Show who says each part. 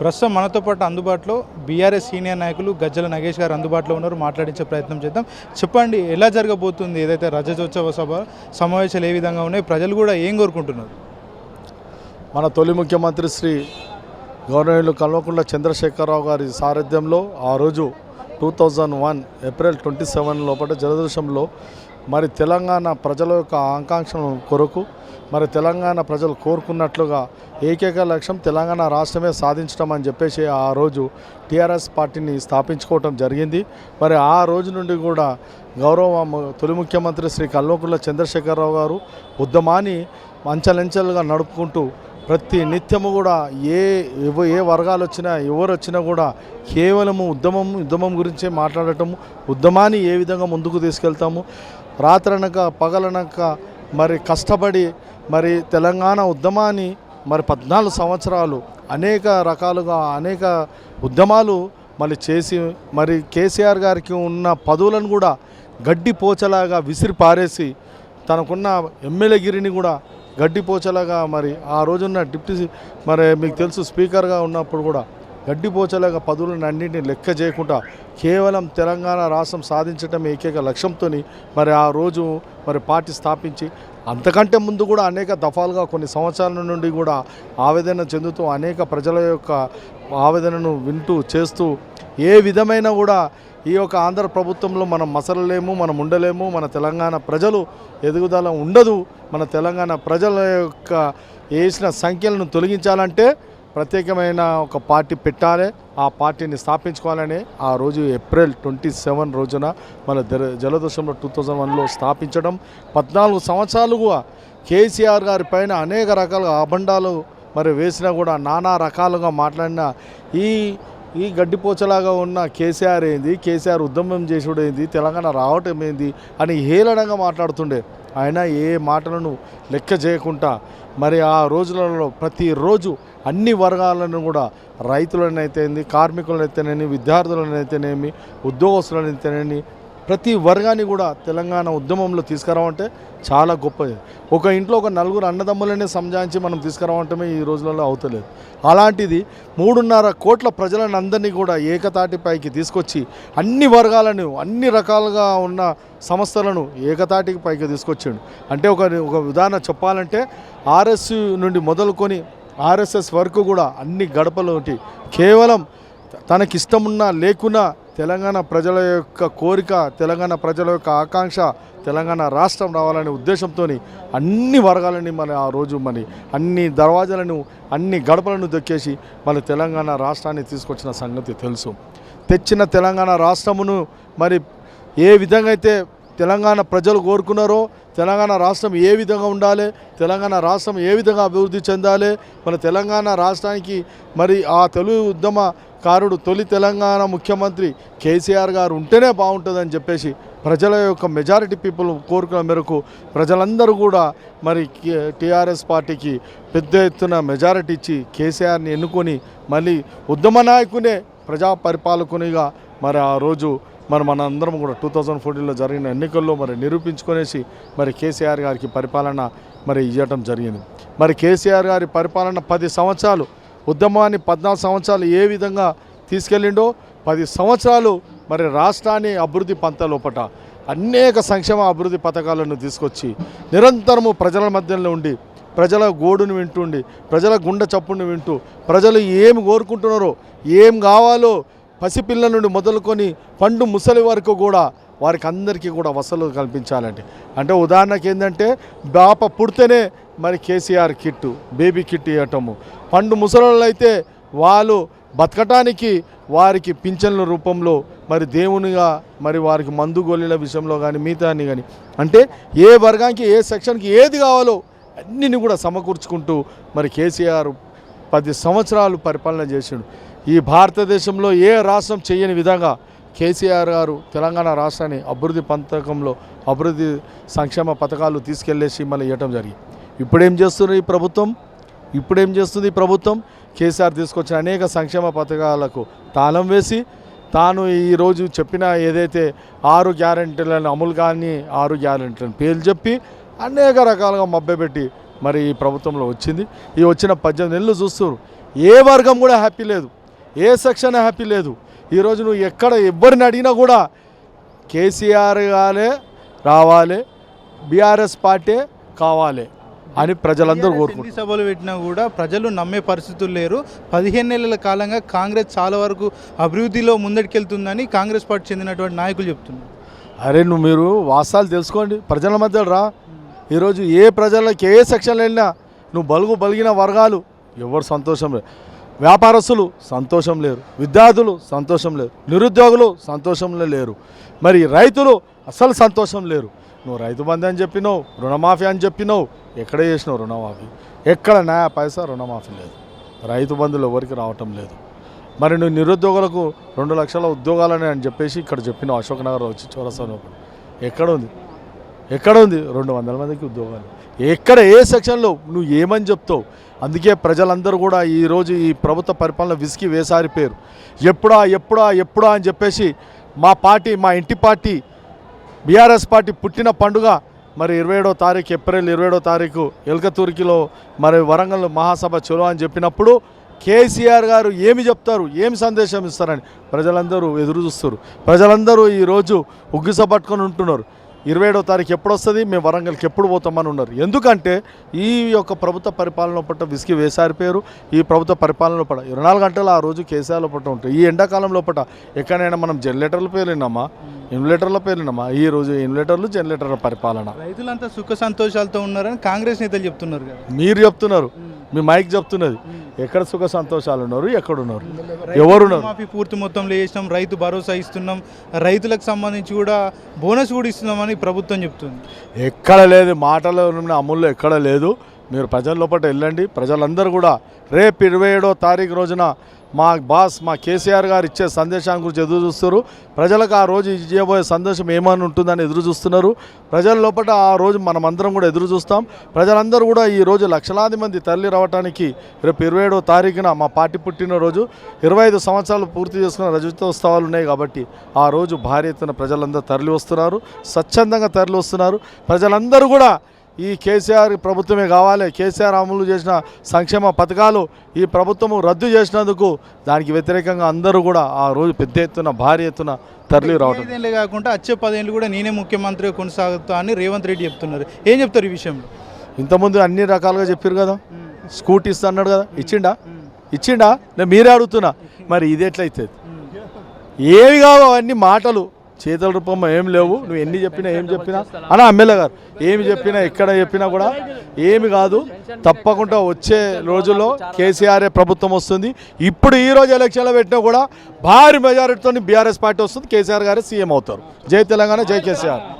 Speaker 1: ప్రస్తుతం మనతో పాటు అందుబాటులో బీఆర్ఎస్ సీనియర్ నాయకులు గజ్జల నగేష్ గారు అందుబాటులో ఉన్నారు. మాట్లాడించే ప్రయత్నం చేద్దాం. చెప్పండి ఎలా జరగబోతుంది ఏదైతే రజతోత్సవ సభ సమావేశాలు ఏ విధంగా ఉన్నాయి? ప్రజలు కూడా ఏం కోరుకుంటున్నారు?
Speaker 2: మన తొలి ముఖ్యమంత్రి శ్రీ గవర్నమెంట్ కల్వకుంట్ల చంద్రశేఖరరావు గారి సారథ్యంలో ఆ రోజు two thousand one April twenty seven లోపల జలదృశంలో మరి తెలంగాణ ప్రజల యొక్క ఆకాంక్షల కొరకు మరి తెలంగాణ ప్రజలు కోరుకున్నట్లుగా ఏకైక లక్ష్యం తెలంగాణ రాష్ట్రమే సాధించడం అని చెప్పేసి ఆ రోజు టీఆర్ఎస్ పార్టీని స్థాపించుకోవటం జరిగింది. మరి ఆ రోజు నుండి కూడా గౌరవ తొలి ముఖ్యమంత్రి శ్రీ కల్వకుంట్ల చంద్రశేఖరరావు గారు ఉద్యమాన్ని అంచెలంచెలుగా నడుపుకుంటూ ప్రతి నిత్యము కూడా ఏ ఏ వర్గాలు వచ్చినా ఎవరు వచ్చినా కూడా కేవలము ఉద్యమం ఉద్యమం గురించే మాట్లాడటము ఉద్యమాన్ని ఏ విధంగా ముందుకు తీసుకెళ్తాము రాత్రనక పగలనక మరి కష్టపడి మరి తెలంగాణ ఉద్యమాన్ని మరి పద్నాలుగు సంవత్సరాలు అనేక రకాలుగా అనేక ఉద్యమాలు మళ్ళీ చేసి మరి కేసీఆర్ గారికి ఉన్న పదవులను కూడా గడ్డి పోచలాగా విసిరి పారేసి తనకున్న ఎమ్మెల్యేగిరిని కూడా గడ్డి పోచలాగా మరి ఆ రోజున్న డిప్యూటీ మరి మీకు తెలుసు స్పీకర్గా ఉన్నప్పుడు కూడా గడ్డి పోచలాగా పదవులను అన్నింటినీ లెక్క చేయకుండా కేవలం తెలంగాణ రాష్ట్రం సాధించడం ఏకైక లక్ష్యంతో మరి ఆ రోజు మరి పార్టీ స్థాపించి అంతకంటే ముందు కూడా అనేక దఫాలుగా కొన్ని సంవత్సరాల నుండి కూడా ఆవేదన చెందుతూ అనేక ప్రజల యొక్క ఆవేదనను వింటూ చేస్తూ ఏ విధమైన కూడా ఈ యొక్క ఆంధ్ర ప్రభుత్వంలో మనం మసలలేము మనం ఉండలేము మన తెలంగాణ ప్రజలు ఎదుగుదల ఉండదు. మన తెలంగాణ ప్రజల యొక్క వేసిన సంఖ్యలను తొలగించాలంటే ప్రత్యేకమైన ఒక పార్టీ పెట్టాలి ఆ పార్టీని స్థాపించుకోవాలని ఆ రోజు ఏప్రిల్ ట్వంటీ సెవెన్ రోజున మన జలదోషంలో టూ థౌజండ్ వన్లో స్థాపించడం. పద్నాలుగు సంవత్సరాలుగా కేసీఆర్ గారి పైన అనేక రకాల అభండాలు మరి వేసినా కూడా నానా రకాలుగా మాట్లాడిన ఈ ఈ గడ్డిపోచలాగా ఉన్న కేసీఆర్ ఏంది కేసీఆర్ ఉద్యమం చేసుడు ఏంది తెలంగాణ రావటం ఏంది అని హేళనంగా మాట్లాడుతుండే. ఆయన ఏ మాటలను లెక్క చేయకుండా మరి ఆ రోజులలో ప్రతిరోజు అన్ని వర్గాలను కూడా రైతులనైతేనేమి కార్మికులనైతేనేమి విద్యార్థులనైతేనేమి ఉద్యోగస్తులనైతేనేమి ప్రతి వర్గాన్ని కూడా తెలంగాణ ఉద్యమంలో తీసుకురావంటే చాలా గొప్పది ఒక ఇంట్లో ఒక నలుగురు అన్నదమ్ములనే సంజాయించి మనం తీసుకురావటమే ఈ రోజులలో అవుతలేదు. అలాంటిది మూడున్నర కోట్ల ప్రజలను అందరినీ కూడా ఏకతాటిపైకి తీసుకొచ్చి అన్ని వర్గాలను అన్ని రకాలుగా ఉన్న సంస్థలను ఏకతాటికి పైకి తీసుకొచ్చాడు. అంటే ఒక ఒక ఉదాహరణ చెప్పాలంటే ఆర్ఎస్ నుండి మొదలుకొని ఆర్ఎస్ఎస్ వరకు కూడా అన్ని గడపలోటి కేవలం తనకిష్టమున్నా లేకున్నా తెలంగాణ ప్రజల యొక్క కోరిక తెలంగాణ ప్రజల యొక్క ఆకాంక్ష తెలంగాణ రాష్ట్రం రావాలనే ఉద్దేశంతో అన్ని వర్గాలని మన ఆ రోజు మరి అన్ని దర్వాజాలను అన్ని గడపలను దొక్కేసి మన తెలంగాణ రాష్ట్రాన్ని తీసుకొచ్చిన సంగతి తెలుసు. తెచ్చిన తెలంగాణ రాష్ట్రమును మరి ఏ విధంగా అయితే తెలంగాణ ప్రజలు కోరుకున్నారో తెలంగాణ రాష్ట్రం ఏ విధంగా ఉండాలి తెలంగాణ రాష్ట్రం ఏ విధంగా అభివృద్ధి చెందాలి మన తెలంగాణ రాష్ట్రానికి మరి ఆ తెలుగు ఉద్యమకారుడు తొలి తెలంగాణ ముఖ్యమంత్రి కేసీఆర్ గారు ఉంటేనే బాగుంటుందని చెప్పేసి ప్రజల యొక్క మెజారిటీ పీపుల్ కోరుకున్న మేరకు ప్రజలందరూ కూడా మరి టీఆర్ఎస్ పార్టీకి పెద్ద ఎత్తున మెజారిటీ ఇచ్చి కేసీఆర్ని ఎన్నుకొని మళ్ళీ ఉద్యమ నాయకునే ప్రజా పరిపాలకునిగా మరి ఆ రోజు మరి మన అందరం కూడా టూ థౌజండ్ ఫోర్టీన్లో జరిగిన ఎన్నికల్లో మరి నిరూపించుకునేసి మరి కేసీఆర్ గారికి పరిపాలన మరి ఇవ్వటం జరిగింది. మరి కేసీఆర్ గారి పరిపాలన పది సంవత్సరాలు ఉద్యమాన్ని పద్నాలుగు సంవత్సరాలు ఏ విధంగా తీసుకెళ్ళిండో పది సంవత్సరాలు మరి రాష్ట్రాన్ని అభివృద్ధి పంత లోపట అనేక సంక్షేమ అభివృద్ధి పథకాలను తీసుకొచ్చి నిరంతరము ప్రజల మధ్యలో ఉండి ప్రజల గోడును వింటుండి ప్రజల గుండె చప్పుని వింటూ ప్రజలు ఏమి కోరుకుంటున్నారో ఏం కావాలో పసిపిల్లల నుండి మొదలుకొని పండు ముసలి వరకు కూడా వారికి అందరికీ కూడా వసలు కల్పించాలండి. అంటే ఉదాహరణకి ఏంటంటే బాప పుడితేనే మరి కేసీఆర్ కిట్టు బేబీ కిట్ ఇవ్వటము పండు ముసలి అయితే వాళ్ళు బతకటానికి వారికి పింఛన్ల రూపంలో మరి దేవునిగా మరి వారికి మందు గోళీల విషయంలో కానీ మిగతాని కానీ అంటే ఏ వర్గానికి ఏ సెక్షన్కి ఏది కావాలో అన్నిని కూడా సమకూర్చుకుంటూ మరి కేసీఆర్ పది సంవత్సరాలు పరిపాలన చేసిండు. ఈ భారతదేశంలో ఏ రాష్ట్రం చేయని విధంగా కేసీఆర్ గారు తెలంగాణ రాష్ట్రాన్ని అభివృద్ధి పథకంలో అభివృద్ధి సంక్షేమ పథకాలు తీసుకెళ్ళేసి మళ్ళీ ఇవ్వటం జరిగింది. ఇప్పుడేం చేస్తున్నారు ఈ ప్రభుత్వం? ఇప్పుడేం చేస్తుంది ఈ ప్రభుత్వం? కేసీఆర్ తీసుకొచ్చిన అనేక సంక్షేమ పథకాలకు తాళం వేసి తాను ఈరోజు చెప్పిన ఏదైతే ఆరు గ్యారెంటీలను అమలు కానీ ఆరు గ్యారెంటీలను పేర్లు చెప్పి అనేక రకాలుగా మభ్యపెట్టి మరి ఈ ప్రభుత్వంలో వచ్చింది. ఈ వచ్చిన పద్దెనిమిది నెలలు చూస్తున్నారు. ఏ వర్గం కూడా హ్యాపీ లేదు. ఏ సెక్షన్ హ్యాపీ లేదు. ఈరోజు నువ్వు ఎక్కడ ఎవరిని అడిగినా కూడా కేసీఆర్ గారే రావాలి బీఆర్ఎస్ పార్టీ కావాలి అని ప్రజలందరూ కోరుకుంటారు
Speaker 1: సభలు పెట్టినా కూడా ప్రజలు నమ్మే పరిస్థితులు లేరు. పదిహేను నెలల కాలంగా కాంగ్రెస్ చాలా వరకు అభివృద్ధిలో ముందటికెళ్తుందని కాంగ్రెస్ పార్టీ చెందినటువంటి నాయకులు చెప్తున్నారు.
Speaker 2: అరే నువ్వు మీరు వాస్తవాలు తెలుసుకోండి. ప్రజల మధ్య రా. ఈరోజు ఏ ప్రజలకి ఏ సెక్షన్లో వెళ్ళినా నువ్వు బలుగు బలిగిన వర్గాలు ఎవరు సంతోషం లేదు. వ్యాపారస్తులు సంతోషం లేరు. విద్యార్థులు సంతోషం లేరు. నిరుద్యోగులు సంతోషంలో లేరు. మరి రైతులు అసలు సంతోషం లేరు. నువ్వు రైతు బంధు అని చెప్పినావు రుణమాఫీ అని చెప్పినావు ఎక్కడ చేసినావు రుణమాఫీ? ఎక్కడ నా పైసా రుణమాఫీ లేదు. రైతు బంధులు ఎవరికి రావటం లేదు. మరి నువ్వు నిరుద్యోగులకు రెండు లక్షల ఉద్యోగాలని అని చెప్పేసి ఇక్కడ చెప్పినావు అశోక్ నగర్ వచ్చి చౌరస్తాలో ఎక్కడ ఉంది ఎక్కడ ఉంది రెండు వందల మందికి ఉద్యోగాలు. ఎక్కడ ఏ సెక్షన్లో నువ్వు ఏమని చెప్తావు? అందుకే ప్రజలందరూ కూడా ఈరోజు ఈ ప్రభుత్వ పరిపాలన విసికి వేసారిపోయారు ఎప్పుడా ఎప్పుడా ఎప్పుడా అని చెప్పేసి మా పార్టీ మా ఇంటి పార్టీ బీఆర్ఎస్ పార్టీ పుట్టిన పండుగ మరి ఇరవై ఏడో తారీఖు ఏప్రిల్ ఇరవై ఏడో తారీఖు ఎల్కతుర్కిలో మరి వరంగల్ మహాసభ చలో అని చెప్పినప్పుడు కేసీఆర్ గారు ఏమి చెప్తారు ఏమి సందేశం ఇస్తారని ప్రజలందరూ ఎదురు చూస్తారు ప్రజలందరూ ఈరోజు ఉగ్గిస పట్టుకొని ఉంటున్నారు. ఇరవై ఏడో తారీఖు ఎప్పుడు వస్తుంది మేము వరంగల్కి ఎప్పుడు పోతామని ఉన్నారు. ఎందుకంటే ఈ యొక్క ప్రభుత్వ పరిపాలన పట్ల విసిగి వేసారిపోయారు ఈ ప్రభుత్వ పరిపాలన పట్ల ఇరవై నాలుగు గంటలు ఆ రోజు కేసీఆర్ లోపల ఉంటాయి. ఈ ఎండాకాలం లోపల ఎక్కడైనా మనం జనరేటర్ల పేర్లినామా ఇన్వర్టర్ల పేర్లినామా ఈ రోజు ఇన్వర్టర్లు జనరేటర్ల పరిపాలన.
Speaker 1: రైతులంతా సుఖ సంతోషాలతో ఉన్నారని కాంగ్రెస్ నేతలు చెప్తున్నారు
Speaker 2: మీరు చెప్తున్నారు. మీ మైక్ చెప్తున్నది. ఎక్కడ సుఖ సంతోషాలు ఉన్నారు ఎక్కడ ఉన్నారు ఎవరున్నారు?
Speaker 1: పూర్తి మొత్తంలో చేసినాం రైతు భరోసా ఇస్తున్నాం రైతులకు సంబంధించి కూడా బోనస్ కూడా ఇస్తున్నామని ప్రభుత్వం చెప్తుంది.
Speaker 2: ఎక్కడ లేదు మాటలో ఉన్న అమల్లో ఎక్కడ లేదు. మీరు ప్రజల లోపల వెళ్ళండి. ప్రజలందరూ కూడా రేపు ఇరవై ఏడో తారీఖు రోజున మా బాస్ మా కేసీఆర్ గారు ఇచ్చే సందేశాన్ని గురించి ఎదురు చూస్తారు ప్రజలకు ఆ రోజు ఇచ్చేయబోయే సందేశం ఏమని ఉంటుందని ఎదురు చూస్తున్నారు. ప్రజల లోపల ఆ రోజు మనమందరం కూడా ఎదురు చూస్తాం. ప్రజలందరూ కూడా ఈ రోజు లక్షలాది మంది తరలి రావడానికి రేపు ఇరవై ఏడో తారీఖున మా పార్టీ పుట్టినరోజు. ఇరవై ఐదు సంవత్సరాలు పూర్తి చేసుకున్న రజతోత్సవాలు ఉన్నాయి కాబట్టి ఆ రోజు భారీ ఎత్తున ప్రజలందరూ తరలి వస్తున్నారు. స్వచ్ఛందంగా తరలి వస్తున్నారు. ప్రజలందరూ కూడా ఈ కేసీఆర్ ప్రభుత్వమే కావాలి. కేసీఆర్ అమలు చేసిన సంక్షేమ పథకాలు ఈ ప్రభుత్వము రద్దు చేసినందుకు దానికి వ్యతిరేకంగా అందరూ కూడా ఆ రోజు పెద్ద ఎత్తున భారీ ఎత్తున తరలి రావడం
Speaker 1: ఐదేళ్ళే కాకుండా వచ్చే పదేళ్ళు కూడా నేనే ముఖ్యమంత్రిగా కొనసాగుతా అని రేవంత్ రెడ్డి చెప్తున్నారు. ఏం చెప్తారు ఈ విషయంలో?
Speaker 2: ఇంతకుముందు అన్ని రకాలుగా చెప్పారు కదా? స్కూటీ ఇస్తా అన్నాడు కదా? ఇచ్చిండా? ఇచ్చిండా? నేను మీరే అడుగుతున్నా. మరి ఇది ఎట్లయితుంది? ఏమి కావు అవన్నీ మాటలు. చేతుల రూపంలో ఏం లేవు. నువ్వు ఎన్ని చెప్పినా ఏం చెప్పినా. అన్న ఎమ్మెల్యే గారు ఏమి చెప్పినా ఎక్కడ చెప్పినా కూడా ఏమి కాదు. తప్పకుండా వచ్చే రోజుల్లో కేసీఆర్ఏ ప్రభుత్వం వస్తుంది. ఇప్పుడు ఈ రోజు ఎలక్షన్లో పెట్టినా కూడా భారీ మెజారిటీతో బీఆర్ఎస్ పార్టీ వస్తుంది. కేసీఆర్ గారే సీఎం అవుతారు. జై తెలంగాణ జై కేసీఆర్.